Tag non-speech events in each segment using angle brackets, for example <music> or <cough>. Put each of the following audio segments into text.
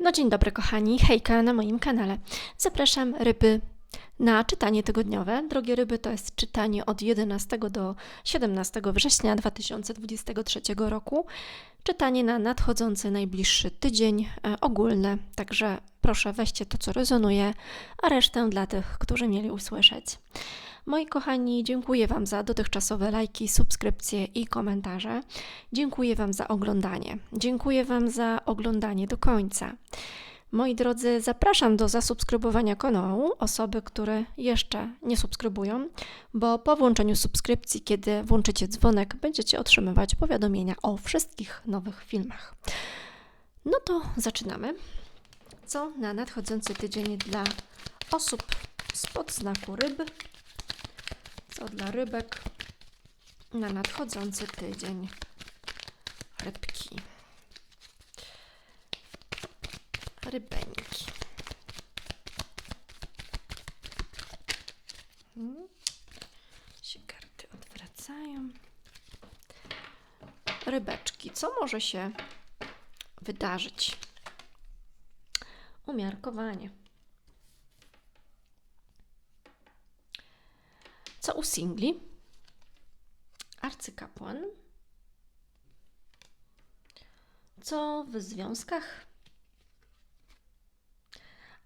No dzień dobry kochani, hejka na moim kanale. Zapraszam ryby na czytanie tygodniowe. Drogie ryby, to jest czytanie od 11 do 17 września 2023 roku. Czytanie na nadchodzący najbliższy tydzień e, ogólne, także proszę weźcie to, co rezonuje, a resztę dla tych, którzy mieli usłyszeć. Moi kochani, dziękuję Wam za dotychczasowe lajki, subskrypcje i komentarze. Dziękuję Wam za oglądanie. Dziękuję Wam za oglądanie do końca. Moi drodzy, zapraszam do zasubskrybowania kanału osoby, które jeszcze nie subskrybują, bo po włączeniu subskrypcji, kiedy włączycie dzwonek, będziecie otrzymywać powiadomienia o wszystkich nowych filmach. No to zaczynamy. Co na nadchodzący tydzień dla osób spod znaku ryb? Co dla rybek na nadchodzący tydzień? Rybki. Rybeńki. Hmm. Się karty odwracają. Rybeczki. Co może się wydarzyć? Umiarkowanie. Co u singli? Arcykapłan. Co w związkach?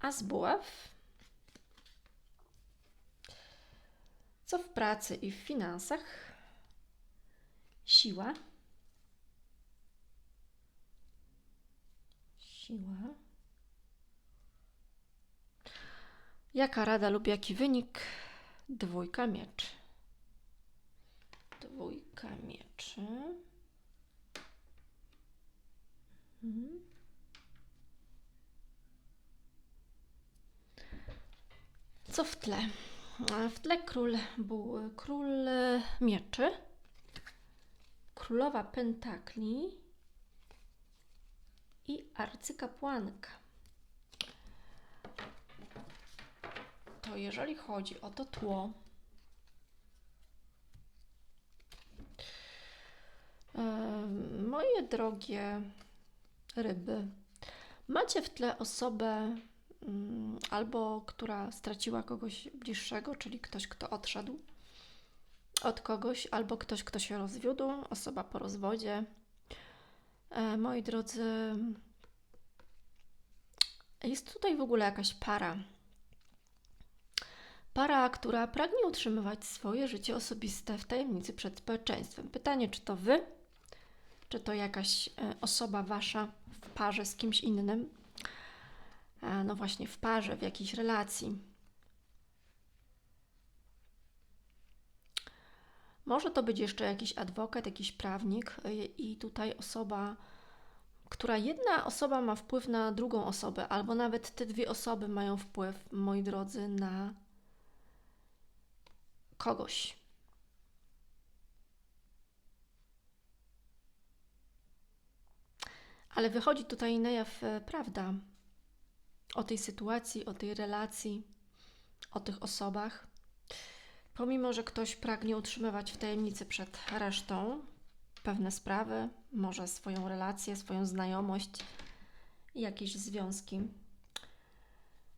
A z buław? Co w pracy i w finansach? Siła. Siła. Jaka rada lub jaki wynik? Dwójka mieczy. Dwójka mieczy. Mhm. Co w tle? W tle król był król mieczy, królowa pentakli i arcykapłanka. To jeżeli chodzi o to tło, moje drogie ryby, macie w tle osobę albo która straciła kogoś bliższego, czyli ktoś, kto odszedł od kogoś, albo ktoś, kto się rozwiódł, osoba po rozwodzie. E, moi drodzy, jest tutaj w ogóle jakaś para. Para, która pragnie utrzymywać swoje życie osobiste w tajemnicy przed społeczeństwem. Pytanie, czy to wy, czy to jakaś e, osoba wasza w parze z kimś innym, no właśnie w parze, w jakiejś relacji. Może to być jeszcze jakiś adwokat, jakiś prawnik i tutaj osoba, która jedna osoba ma wpływ na drugą osobę, albo nawet te dwie osoby mają wpływ, moi drodzy, na kogoś. Ale wychodzi tutaj na jaw e, prawda o tej sytuacji, o tej relacji, o tych osobach. Pomimo, że ktoś pragnie utrzymywać w tajemnicy przed resztą pewne sprawy, może swoją relację, swoją znajomość, jakieś związki.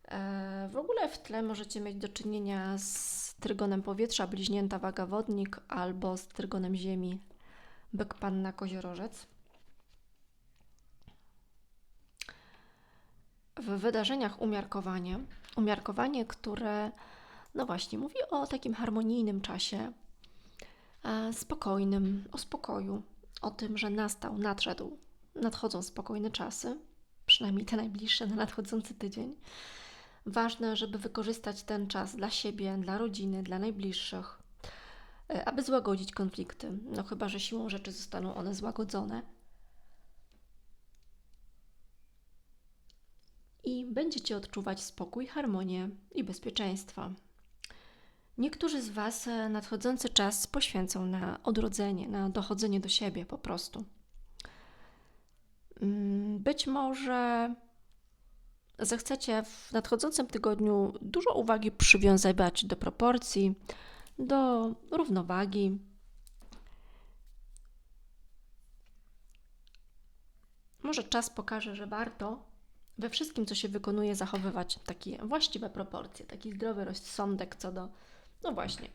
E, w ogóle w tle możecie mieć do czynienia z trygonem powietrza, bliźnięta waga wodnik, albo z trygonem ziemi, byk panna koziorożec. W wydarzeniach umiarkowanie. Umiarkowanie, które, no właśnie, mówi o takim harmonijnym czasie, e, spokojnym, o spokoju, o tym, że nastał, nadszedł, nadchodzą spokojne czasy, przynajmniej te najbliższe na nadchodzący tydzień. Ważne, żeby wykorzystać ten czas dla siebie, dla rodziny, dla najbliższych, e, aby złagodzić konflikty. No chyba, że siłą rzeczy zostaną one złagodzone i będziecie odczuwać spokój, harmonię i bezpieczeństwo. Niektórzy z Was e, nadchodzący czas poświęcą na odrodzenie, na dochodzenie do siebie po prostu. Mm, być może zechcecie w nadchodzącym tygodniu dużo uwagi przywiązywać do proporcji, do równowagi. Może czas pokaże, że warto we wszystkim, co się wykonuje, zachowywać takie właściwe proporcje, taki zdrowy rozsądek co do, no właśnie,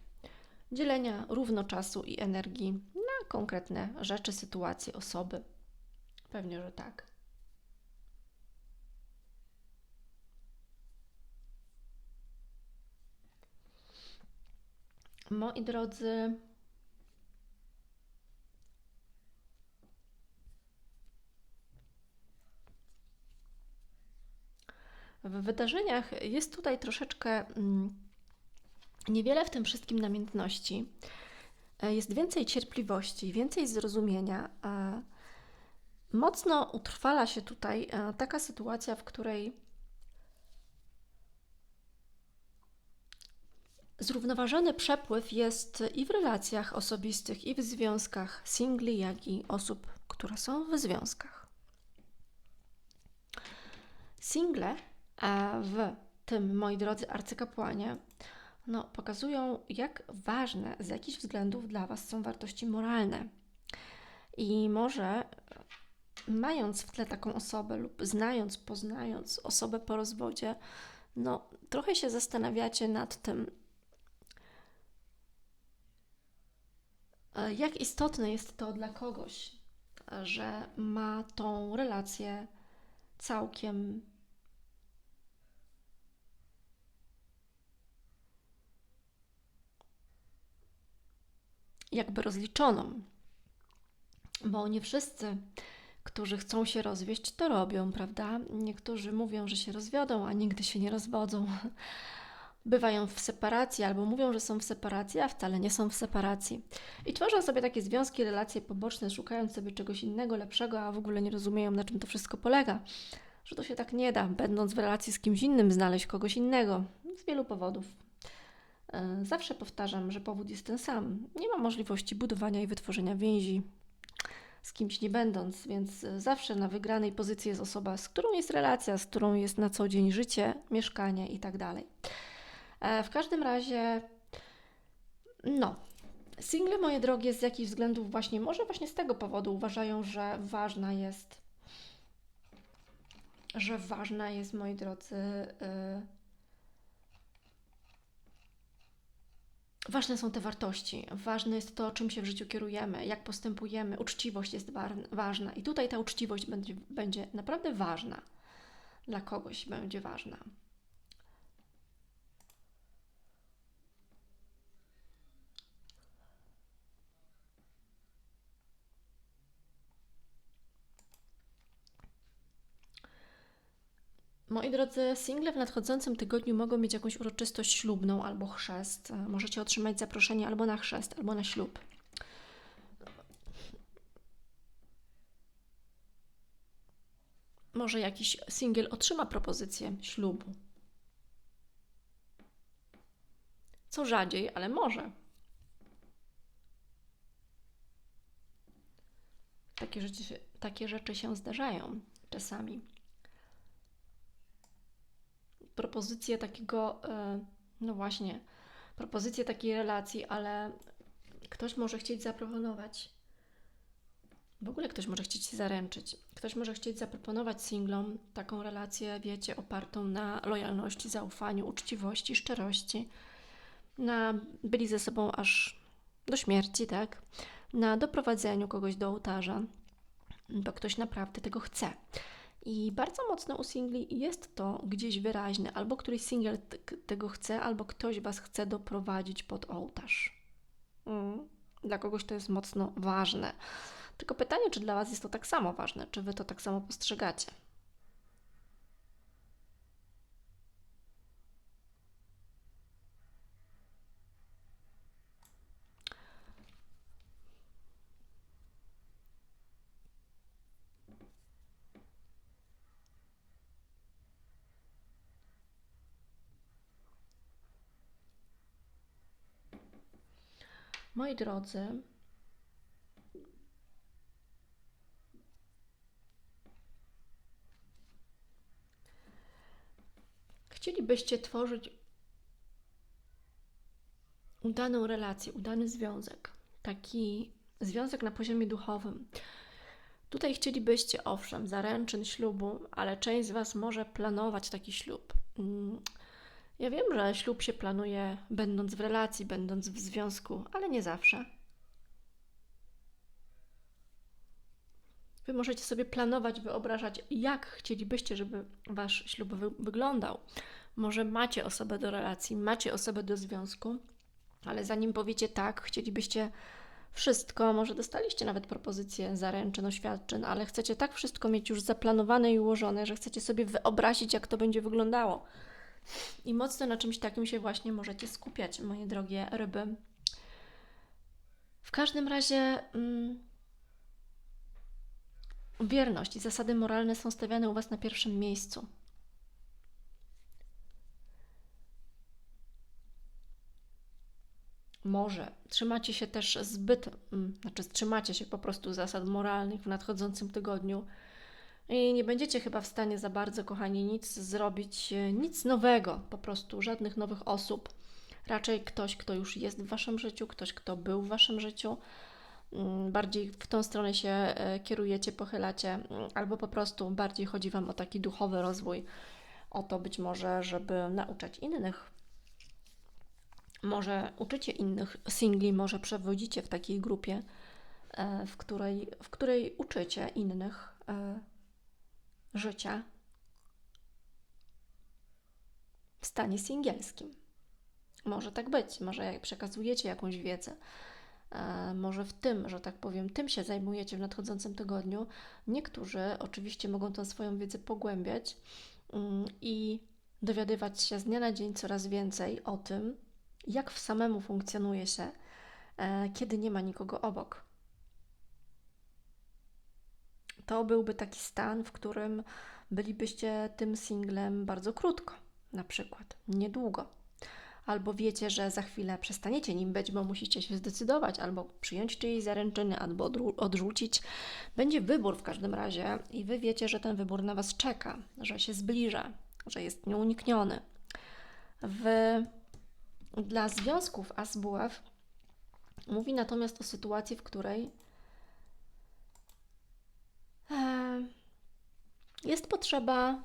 dzielenia równo czasu i energii na konkretne rzeczy, sytuacje, osoby. Pewnie, że tak. Moi drodzy, w wydarzeniach jest tutaj troszeczkę mm, niewiele w tym wszystkim namiętności. E, Jest więcej cierpliwości, więcej zrozumienia. Mocno utrwala się tutaj e, taka sytuacja, w której Zrównoważony przepływ jest i w relacjach osobistych, i w związkach singli, jak i osób, które są w związkach. Single w tym, moi drodzy arcykapłanie, no, pokazują, jak ważne z jakichś względów dla Was są wartości moralne. I może mając w tle taką osobę lub znając, poznając osobę po rozwodzie, no, trochę się zastanawiacie nad tym, E, Jak istotne jest to dla kogoś, że ma tą relację całkiem jakby rozliczoną. Bo nie wszyscy, którzy chcą się rozwieść, to robią, prawda? Niektórzy mówią, że się rozwiodą, a nigdy się nie rozwodzą. <laughs> bywają w separacji albo mówią, że są w separacji, a wcale nie są w separacji. I tworzą sobie takie związki, relacje poboczne, szukając sobie czegoś innego, lepszego, a w ogóle nie rozumieją, na czym to wszystko polega. Że to się tak nie da, będąc w relacji z kimś innym, znaleźć kogoś innego. Z wielu powodów. E, Zawsze powtarzam, że powód jest ten sam. Nie ma możliwości budowania i wytworzenia więzi z kimś nie będąc, więc e, zawsze na wygranej pozycji jest osoba, z którą jest relacja, z którą jest na co dzień życie, mieszkanie i tak. E, W każdym razie, no, single, moje drogie, z jakich względów właśnie, może właśnie z tego powodu uważają, że ważna jest, że ważna jest, moi drodzy, y, ważne są te wartości, ważne jest to, czym się w życiu kierujemy, jak postępujemy, uczciwość jest ważna. I tutaj ta uczciwość będzie, będzie naprawdę ważna, dla kogoś będzie ważna. Moi drodzy, single w nadchodzącym tygodniu mogą mieć jakąś uroczystość ślubną albo chrzest. E, Możecie otrzymać zaproszenie albo na chrzest, albo na ślub. Może jakiś singiel otrzyma propozycję ślubu. Co rzadziej, ale może. Takie rzeczy, takie rzeczy się zdarzają czasami propozycję takiego, e, no właśnie, propozycję takiej relacji, ale ktoś może chcieć zaproponować. W ogóle ktoś może chcieć się zaręczyć. Ktoś może chcieć zaproponować singlom taką relację, wiecie, opartą na lojalności, zaufaniu, uczciwości, szczerości, na byli ze sobą aż do śmierci, tak? Na doprowadzeniu kogoś do ołtarza, bo ktoś naprawdę tego chce. I bardzo mocno u singli jest to gdzieś wyraźne. Albo któryś singiel t- tego chce, albo ktoś Was chce doprowadzić pod ołtarz. Mm. Dla kogoś to jest mocno ważne. Tylko pytanie, czy dla Was jest to tak samo ważne? Czy Wy to tak samo postrzegacie? Moi drodzy, chcielibyście tworzyć udaną relację, udany związek, taki związek na poziomie duchowym, Tutaj chcielibyście, owszem, zaręczyn ślubu, ale część z Was może planować taki ślub. Ja wiem, że ślub się planuje będąc w relacji, będąc w związku, ale nie zawsze. Wy możecie sobie planować, wyobrażać, jak chcielibyście, żeby Wasz ślub wy- wyglądał. Może macie osobę do relacji, macie osobę do związku, ale zanim powiecie tak, chcielibyście wszystko, może dostaliście nawet propozycję zaręczyn, oświadczyn, ale chcecie tak wszystko mieć już zaplanowane i ułożone, że chcecie sobie wyobrazić, jak to będzie wyglądało. I mocno na czymś takim się właśnie możecie skupiać, moje drogie ryby. W każdym razie mm, wierność i zasady moralne są stawiane u Was na pierwszym miejscu. Może trzymacie się też zbyt, mm, znaczy trzymacie się po prostu zasad moralnych w nadchodzącym tygodniu i nie będziecie chyba w stanie za bardzo, kochani, nic zrobić, e, nic nowego, po prostu żadnych nowych osób. Raczej ktoś, kto już jest w Waszym życiu, ktoś, kto był w Waszym życiu. Mm, Bardziej w tą stronę się e, kierujecie, pochylacie, mm, albo po prostu bardziej chodzi Wam o taki duchowy rozwój, o to być może, żeby nauczać innych może uczycie innych singli, może przewodzicie w takiej grupie, e, w której, w której uczycie innych życia w stanie singielskim. Może tak być, może przekazujecie jakąś wiedzę, e, może w tym, że tak powiem, tym się zajmujecie w nadchodzącym tygodniu. Niektórzy oczywiście mogą tą swoją wiedzę pogłębiać mm, i dowiadywać się z dnia na dzień coraz więcej o tym, jak w samemu funkcjonuje się, e, kiedy nie ma nikogo obok. To byłby taki stan, w którym bylibyście tym singlem bardzo krótko, na przykład, niedługo. Albo wiecie, że za chwilę przestaniecie nim być, bo musicie się zdecydować, albo przyjąć czyjeś zaręczyny, albo odrzu- odrzucić. Będzie wybór w każdym razie, i wy wiecie, że ten wybór na Was czeka, że się zbliża, że jest nieunikniony. W dla związków ASBUF mówi natomiast o sytuacji, w której jest potrzeba,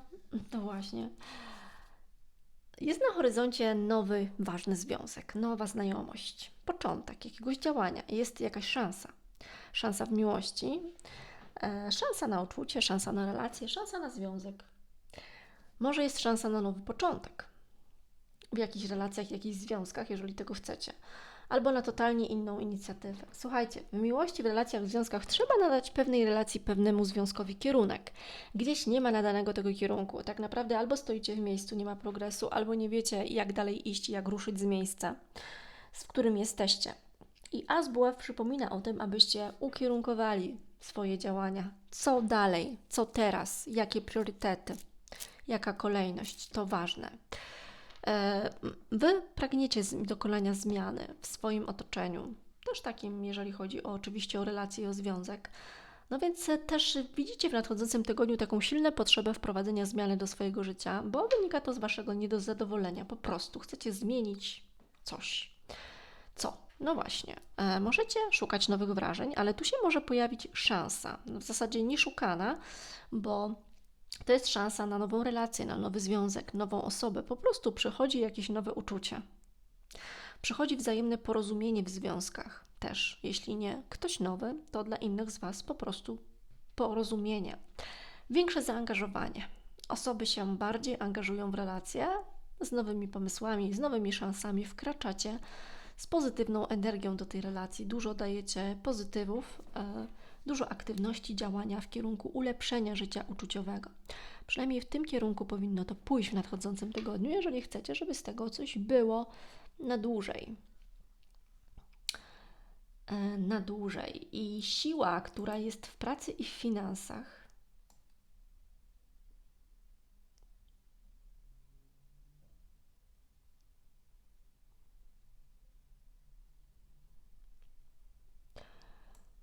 to właśnie, jest na horyzoncie nowy, ważny związek, nowa znajomość, początek jakiegoś działania, jest jakaś szansa. Szansa w miłości, e, szansa na uczucie, szansa na relacje, szansa na związek. Może jest szansa na nowy początek w jakichś relacjach, jakichś związkach, jeżeli tego chcecie, albo na totalnie inną inicjatywę. Słuchajcie, w miłości, w relacjach, w związkach trzeba nadać pewnej relacji, pewnemu związkowi kierunek. Gdzieś nie ma nadanego tego kierunku. Tak naprawdę albo stoicie w miejscu, nie ma progresu, albo nie wiecie, jak dalej iść, jak ruszyć z miejsca, w którym jesteście. I ASBUF przypomina o tym, abyście ukierunkowali swoje działania. Co dalej, co teraz, jakie priorytety, jaka kolejność, to ważne. E, Wy pragniecie dokonania zmiany w swoim otoczeniu, też takim, jeżeli chodzi o, oczywiście o relacje i o związek. No więc e, też widzicie w nadchodzącym tygodniu taką silną potrzebę wprowadzenia zmiany do swojego życia, bo wynika to z Waszego niedozadowolenia. Po prostu chcecie zmienić coś. Co? No właśnie, e, możecie szukać nowych wrażeń, ale tu się może pojawić szansa. W zasadzie nieszukana, bo to jest szansa na nową relację, na nowy związek, nową osobę. Po prostu przychodzi jakieś nowe uczucie. Przychodzi wzajemne porozumienie w związkach też. Jeśli nie ktoś nowy, to dla innych z Was po prostu porozumienie. Większe zaangażowanie. Osoby się bardziej angażują w relacje z nowymi pomysłami, z nowymi szansami. Wkraczacie z pozytywną energią do tej relacji. Dużo dajecie pozytywów. e, dużo aktywności, działania w kierunku ulepszenia życia uczuciowego. Przynajmniej w tym kierunku powinno to pójść w nadchodzącym tygodniu, jeżeli chcecie, żeby z tego coś było na dłużej. E, Na dłużej. I siła, która jest w pracy i w finansach,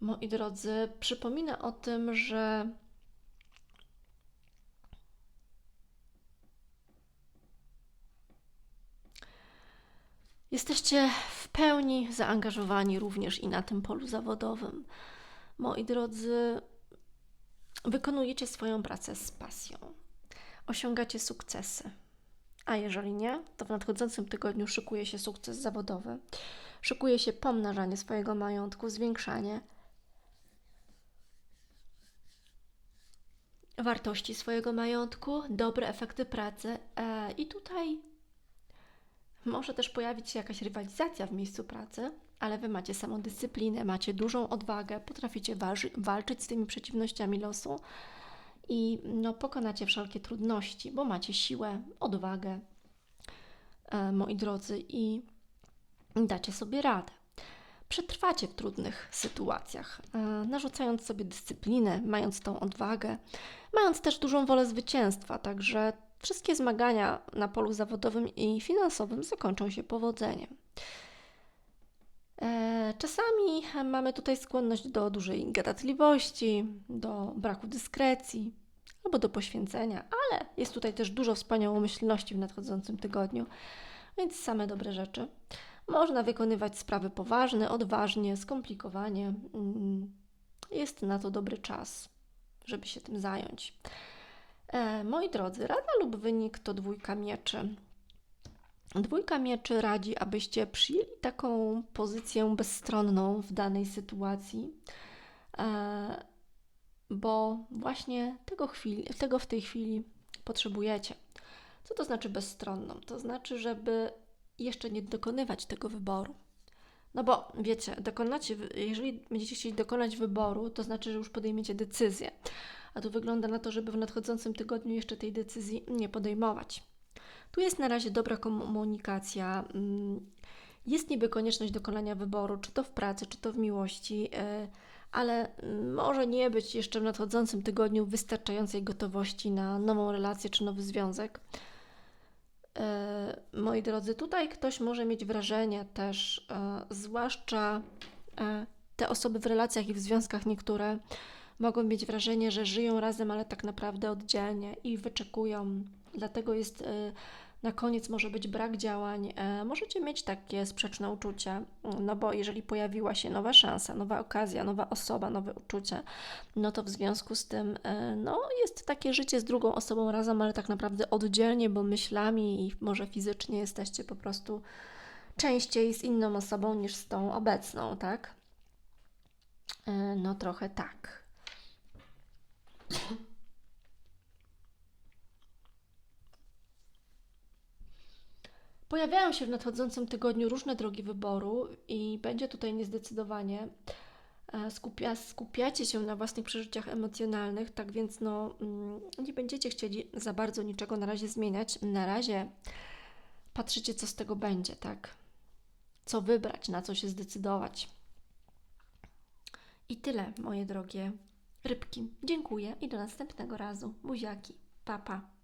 moi drodzy, przypomina o tym, że jesteście w pełni zaangażowani również i na tym polu zawodowym. Moi drodzy, wykonujecie swoją pracę z pasją, osiągacie sukcesy. A jeżeli nie, to w nadchodzącym tygodniu szykuje się sukces zawodowy, szykuje się pomnażanie swojego majątku, zwiększanie wartości swojego majątku, dobre efekty pracy e, i tutaj może też pojawić się jakaś rywalizacja w miejscu pracy, ale Wy macie samodyscyplinę, macie dużą odwagę, potraficie waży- walczyć z tymi przeciwnościami losu i no, pokonacie wszelkie trudności, bo macie siłę, odwagę, e, moi drodzy, i dacie sobie radę. Przetrwacie w trudnych sytuacjach, e, narzucając sobie dyscyplinę, mając tą odwagę, mając też dużą wolę zwycięstwa, także wszystkie zmagania na polu zawodowym i finansowym zakończą się powodzeniem. E, Czasami mamy tutaj skłonność do dużej gadatliwości, do braku dyskrecji albo do poświęcenia, ale jest tutaj też dużo wspaniałomyślności w nadchodzącym tygodniu, więc same dobre rzeczy. Można wykonywać sprawy poważne, odważnie, skomplikowanie. Mm, Jest na to dobry czas, żeby się tym zająć. E, moi drodzy, rada lub wynik to dwójka mieczy. Dwójka mieczy radzi, abyście przyjęli taką pozycję bezstronną w danej sytuacji, e, bo właśnie tego, chwili, tego w tej chwili potrzebujecie. Co to znaczy bezstronną? To znaczy, żeby jeszcze nie dokonywać tego wyboru. No bo wiecie, dokonacie, jeżeli będziecie chcieli dokonać wyboru, to znaczy, że już podejmiecie decyzję. A tu wygląda na to, żeby w nadchodzącym tygodniu jeszcze tej decyzji nie podejmować. Tu jest na razie dobra komunikacja. mm, Jest niby konieczność dokonania wyboru, czy to w pracy, czy to w miłości, e, ale mm, może nie być jeszcze w nadchodzącym tygodniu wystarczającej gotowości na nową relację czy nowy związek. E, Moi drodzy, tutaj ktoś może mieć wrażenie też, e, zwłaszcza e, te osoby w relacjach i w związkach niektóre mogą mieć wrażenie, że żyją razem, ale tak naprawdę oddzielnie i wyczekują. Dlatego jest na koniec może być brak działań. E, Możecie mieć takie sprzeczne uczucia, no bo jeżeli pojawiła się nowa szansa, nowa okazja, nowa osoba, nowe uczucie, no to w związku z tym e, no, jest takie życie z drugą osobą razem, ale tak naprawdę oddzielnie, bo myślami i może fizycznie jesteście po prostu częściej z inną osobą niż z tą obecną, tak? E, No trochę tak. Pojawiają się w nadchodzącym tygodniu różne drogi wyboru i będzie tutaj niezdecydowanie. E, Skupia, skupiacie się na własnych przeżyciach emocjonalnych, tak więc no, mm, nie będziecie chcieli za bardzo niczego na razie zmieniać. Na razie patrzycie, co z tego będzie, tak? Co wybrać, na co się zdecydować. I tyle, moje drogie rybki. Dziękuję i do następnego razu. Buziaki. Papa. Pa.